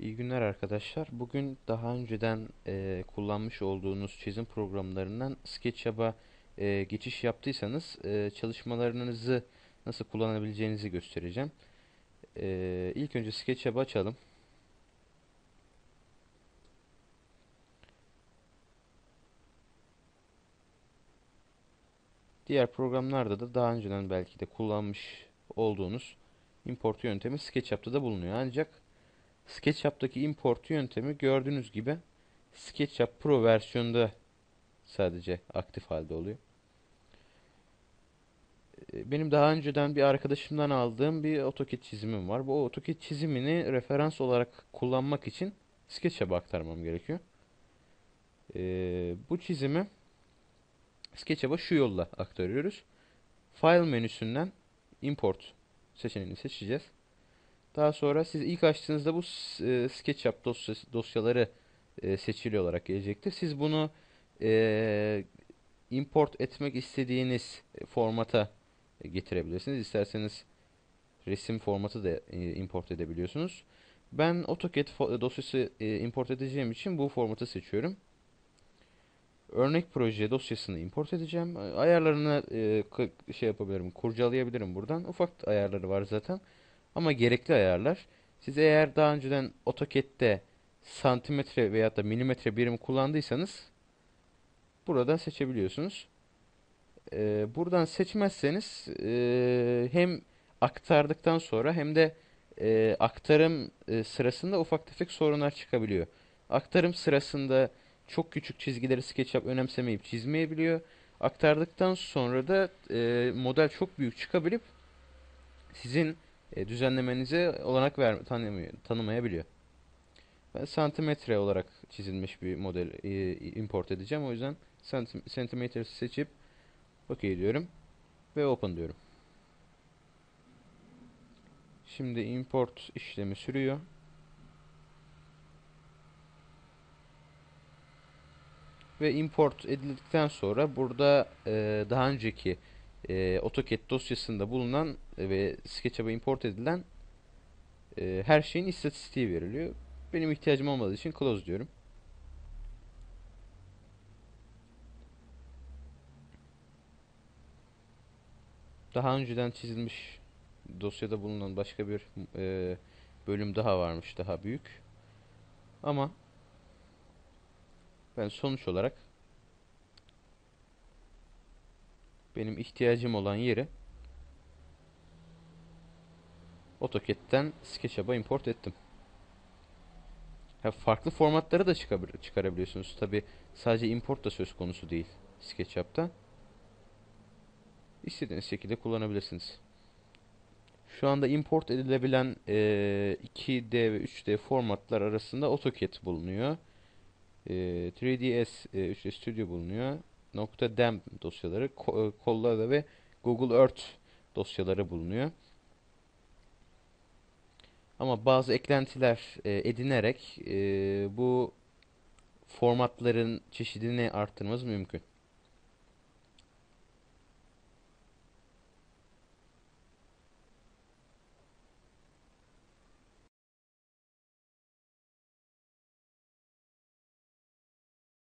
İyi günler arkadaşlar. Bugün daha önceden e, kullanmış olduğunuz çizim programlarından SketchUp'a e, geçiş yaptıysanız e, çalışmalarınızı nasıl kullanabileceğinizi göstereceğim. E, ilk önce SketchUp'ı açalım. Diğer programlarda da daha önceden belki de kullanmış olduğunuz import yöntemi SketchUp'ta da bulunuyor. Ancak SketchUp'taki import yöntemi gördüğünüz gibi SketchUp Pro versiyonunda sadece aktif halde oluyor. Ee, benim daha önceden bir arkadaşımdan aldığım bir AutoCAD çizimim var. Bu AutoCAD çizimini referans olarak kullanmak için SketchUp'a aktarmam gerekiyor. Ee, bu çizimi SketchUp'a şu yolla aktarıyoruz. File menüsünden Import seçeneğini seçeceğiz. Daha sonra siz ilk açtığınızda bu e, SketchUp dosyası, dosyaları e, seçili olarak gelecektir. Siz bunu e, import etmek istediğiniz formata getirebilirsiniz. İsterseniz resim formatı da e, import edebiliyorsunuz. Ben AutoCAD dosyası e, import edeceğim için bu formatı seçiyorum. Örnek proje dosyasını import edeceğim. Ayarlarını e, şey yapabilirim, kurcalayabilirim buradan. Ufak ayarları var zaten. Ama gerekli ayarlar. Siz eğer daha önceden AutoCAD'de santimetre veya da milimetre birim kullandıysanız burada seçebiliyorsunuz. Ee, buradan seçmezseniz e, hem aktardıktan sonra hem de e, aktarım e, sırasında ufak tefek sorunlar çıkabiliyor. Aktarım sırasında çok küçük çizgileri SketchUp önemsemeyip çizmeyebiliyor. Aktardıktan sonra da e, model çok büyük çıkabilip sizin e, düzenlemenize olanak ver, tanımıyor, tanımayabiliyor. Ben santimetre olarak çizilmiş bir model e, import edeceğim. O yüzden santimetre seçip OK diyorum ve open diyorum. Şimdi import işlemi sürüyor. Ve import edildikten sonra burada e, daha önceki e, AutoCAD dosyasında bulunan e, ve SketchUp'a import edilen e, her şeyin istatistiği veriliyor. Benim ihtiyacım olmadığı için close diyorum. Daha önceden çizilmiş dosyada bulunan başka bir e, bölüm daha varmış, daha büyük. Ama ben sonuç olarak benim ihtiyacım olan yeri AutoCAD'den SketchUp'a import ettim. Ha, farklı formatları da çıkarabiliyorsunuz. Tabi sadece import da söz konusu değil SketchUp'ta. İstediğiniz şekilde kullanabilirsiniz. Şu anda import edilebilen e, 2D ve 3D formatlar arasında AutoCAD bulunuyor. E, 3ds e, 3D Studio bulunuyor. .dem dosyaları, Collada ve Google Earth dosyaları bulunuyor. Ama bazı eklentiler e, edinerek e, bu formatların çeşidini arttırmamız mümkün.